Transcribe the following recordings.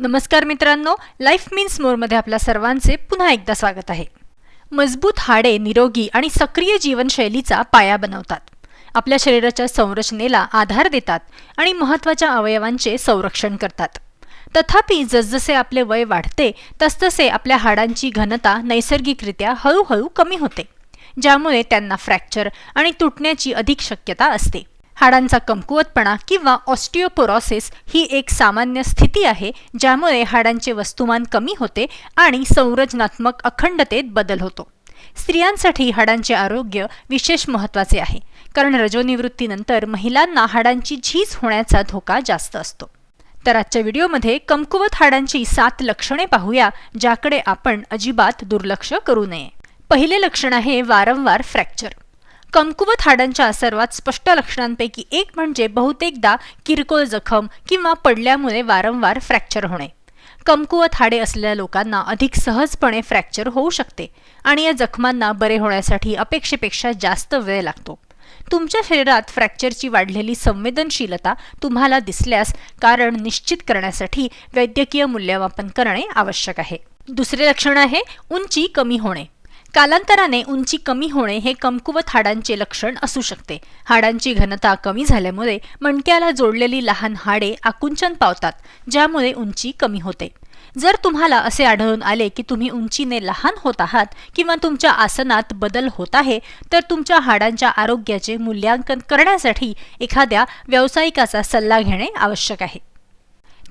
नमस्कार मित्रांनो life means मोरमध्ये आपल्या सर्वांचे पुन्हा एकदा स्वागत आहे. मजबूत हाडे निरोगी आणि सक्रिय जीवनशैलीचा पाया बनवतात. आपल्या शरीराच्या संरचनेला आधार देतात आणि महत्त्वाच्या अवयवांचे संरक्षण करतात. तथापि जसजसे आपले वय वाढते तसतसे आपल्या हाडांची घनता नैसर्गिकरित्या हळूहळू कमी होते ज्यामुळे त्यांना फ्रॅक्चर आणि तुटण्याची अधिक शक्यता असते. हाडांचा कमकुवतपणा किंवा ऑस्टिओपोरॉसिस ही एक सामान्य स्थिती आहे ज्यामुळे हाडांचे वस्तुमान कमी होते आणि संरचनात्मक अखंडतेत बदल होतो. स्त्रियांसाठी हाडांचे आरोग्य विशेष महत्त्वाचे आहे कारण रजोनिवृत्तीनंतर महिलांना हाडांची झीज होण्याचा धोका जास्त असतो. तर आजच्या व्हिडिओमध्ये कमकुवत हाडांची सात लक्षणे पाहूया ज्याकडे आपण अजिबात दुर्लक्ष करू नये. पहिले लक्षण आहे वारंवार फ्रॅक्चर. कमकुवत हाडांच्या सर्वात स्पष्ट लक्षणांपैकी एक म्हणजे बहुतेकदा किरकोळ जखम किंवा पडल्यामुळे वारंवार फ्रॅक्चर होणे. कमकुवत हाडे असलेल्या लोकांना अधिक सहजपणे फ्रॅक्चर होऊ शकते आणि या जखमांना बरे होण्यासाठी अपेक्षेपेक्षा जास्त वेळ लागतो. तुमच्या शरीरात फ्रॅक्चरची वाढलेली संवेदनशीलता तुम्हाला दिसल्यास कारण निश्चित करण्यासाठी वैद्यकीय मूल्यमापन करणे आवश्यक आहे. दुसरे लक्षण आहे उंची कमी होणे. कालांतराने उंची कमी होणे हे कमकुवत हाडांचे लक्षण असू शकते. हाडांची घनता कमी झाल्यामुळे मणक्याला जोडलेली लहान हाडे आकुंचन पावतात ज्यामुळे उंची कमी होते. जर तुम्हाला असे आढळून आले की तुम्ही उंचीने लहान होत आहात किंवा तुमच्या आसनात बदल होत आहे तर तुमच्या हाडांच्या आरोग्याचे मूल्यांकन करण्यासाठी एखाद्या व्यावसायिकाचा सल्ला घेणे आवश्यक आहे.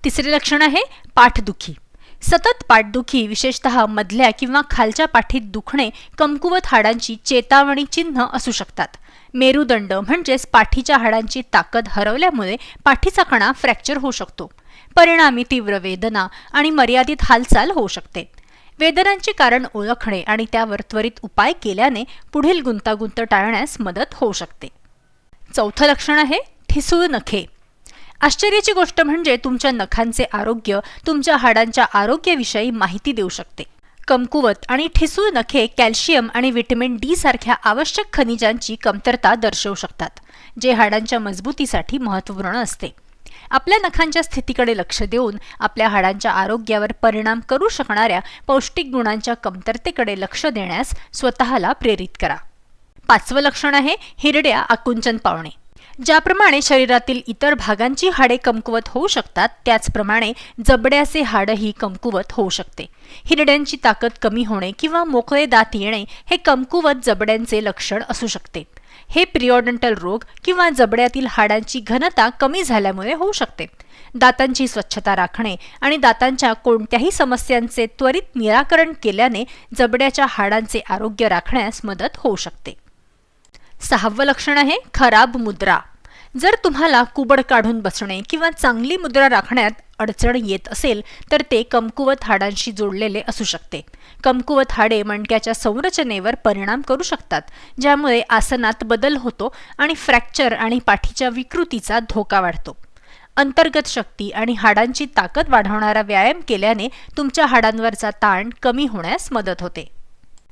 तिसरे लक्षण आहे पाठदुखी. सतत पाठदुखी विशेषतः मधल्या किंवा खालच्या पाठीत दुखणे कमकुवत हाडांची चेतावणी चिन्ह असू शकतात. मेरुदंड म्हणजेच पाठीच्या हाडांची ताकद हरवल्यामुळे पाठीचा कणा फ्रॅक्चर होऊ शकतो. परिणामी तीव्र वेदना आणि मर्यादित हालचाल होऊ शकते. वेदनांचे कारण ओळखणे आणि त्यावर त्वरित उपाय केल्याने पुढील गुंतागुंत टाळण्यास मदत होऊ शकते. चौथं लक्षण आहे ठिसूळ नखे. आश्चर्याची गोष्ट म्हणजे तुमच्या नखांचे आरोग्य तुमच्या हाडांच्या आरोग्याविषयी माहिती देऊ शकते. कमकुवत आणि ठिसूळ नखे कॅल्शियम आणि व्हिटॅमिन डी सारख्या आवश्यक खनिजांची कमतरता दर्शवू शकतात जे हाडांच्या मजबूतीसाठी महत्त्वपूर्ण असते. आपल्या नखांच्या स्थितीकडे लक्ष देऊन आपल्या हाडांच्या आरोग्यावर परिणाम करू शकणाऱ्या पौष्टिक गुणांच्या कमतरतेकडे लक्ष देण्यास स्वतःला प्रेरित करा. पाचवं लक्षण आहे हिरड्या आकुंचन पावणे ज्याप्रमाणे शरीरातील इतर भागांची हाडे कमकुवत होऊ शकतात त्याचप्रमाणे जबड्याचे हाडही कमकुवत होऊ शकते. हिरड्यांची ताकद कमी होणे किंवा मोकळे दात येणे हे कमकुवत जबड्यांचे लक्षण असू शकते. हे प्रिओडंटल रोग किंवा जबड्यातील हाडांची घनता कमी झाल्यामुळे होऊ शकते. दातांची स्वच्छता राखणे आणि दातांच्या कोणत्याही समस्यांचे त्वरित निराकरण केल्याने जबड्याच्या हाडांचे आरोग्य राखण्यास मदत होऊ शकते. सहावं लक्षण आहे खराब मुद्रा. जर तुम्हाला कुबड काढून बसणे किंवा चांगली मुद्रा राखण्यात अडचण येत असेल तर ते कमकुवत हाडांशी जोडलेले असू शकते. कमकुवत हाडे मणक्याच्या संरचनेवर परिणाम करू शकतात ज्यामुळे आसनात बदल होतो आणि फ्रॅक्चर आणि पाठीच्या विकृतीचा धोका वाढतो. अंतर्गत शक्ती आणि हाडांची ताकद वाढवणारा व्यायाम केल्याने तुमच्या हाडांवरचा ताण कमी होण्यास मदत होते.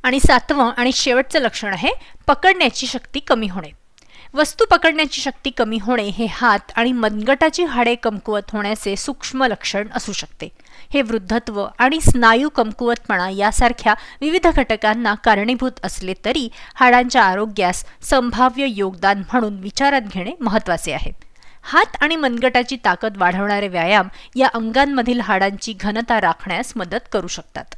आणि सातवं आणि शेवटचं लक्षण आहे पकडण्याची शक्ती कमी होणे. वस्तू पकडण्याची शक्ती कमी होणे हे हात आणि मनगटाची हाडे कमकुवत होण्याचे सूक्ष्म लक्षण असू शकते. हे वृद्धत्व आणि स्नायू कमकुवतपणा यासारख्या विविध घटकांना कारणीभूत असले तरी हाडांच्या आरोग्यास संभाव्य योगदान म्हणून विचारात घेणे महत्त्वाचे आहे. हात आणि मनगटाची ताकद वाढवणारे व्यायाम या अंगांमधील हाडांची घनता राखण्यास मदत करू शकतात.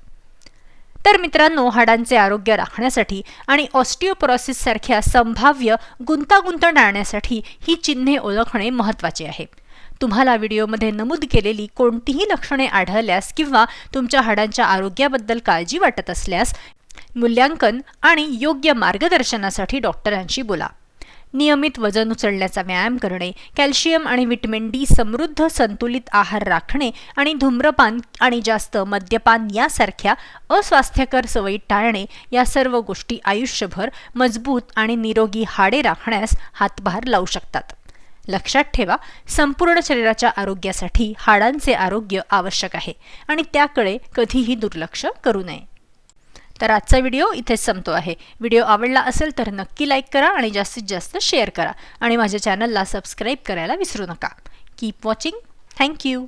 तर मित्रांनो हाडांचे आरोग्य राखण्यासाठी आणि ऑस्टिओपोरोसिस सारख्या संभाव्य गुंतागुंत टाळण्यासाठी ही चिन्हे ओळखणे महत्त्वाचे आहे. तुम्हाला व्हिडिओमध्ये नमूद केलेली कोणतीही लक्षणे आढळल्यास किंवा तुमच्या हाडांच्या आरोग्याबद्दल काळजी वाटत असल्यास मूल्यांकन आणि योग्य मार्गदर्शनासाठी डॉक्टरांशी बोला. नियमित वजन उचलण्याचा व्यायाम करणे कॅल्शियम आणि व्हिटॅमिन डी समृद्ध संतुलित आहार राखणे आणि धूम्रपान आणि जास्त मद्यपान यासारख्या अस्वास्थ्यकर सवयी टाळणे या सर्व गोष्टी आयुष्यभर मजबूत आणि निरोगी हाडे राखण्यास हातभार लावू शकतात. लक्षात ठेवा संपूर्ण शरीराच्या आरोग्यासाठी हाडांचे आरोग्य आवश्यक आहे आणि त्याकडे कधीही दुर्लक्ष करू नये. तर आजचा व्हिडिओ इथेच संपतो आहे. व्हिडिओ आवडला असेल तर नक्की लाईक करा आणि जास्तीत जास्त शेअर करा. आणि माझ्या चॅनलला सबस्क्राईब करायला विसरू नका. Keep watching thank you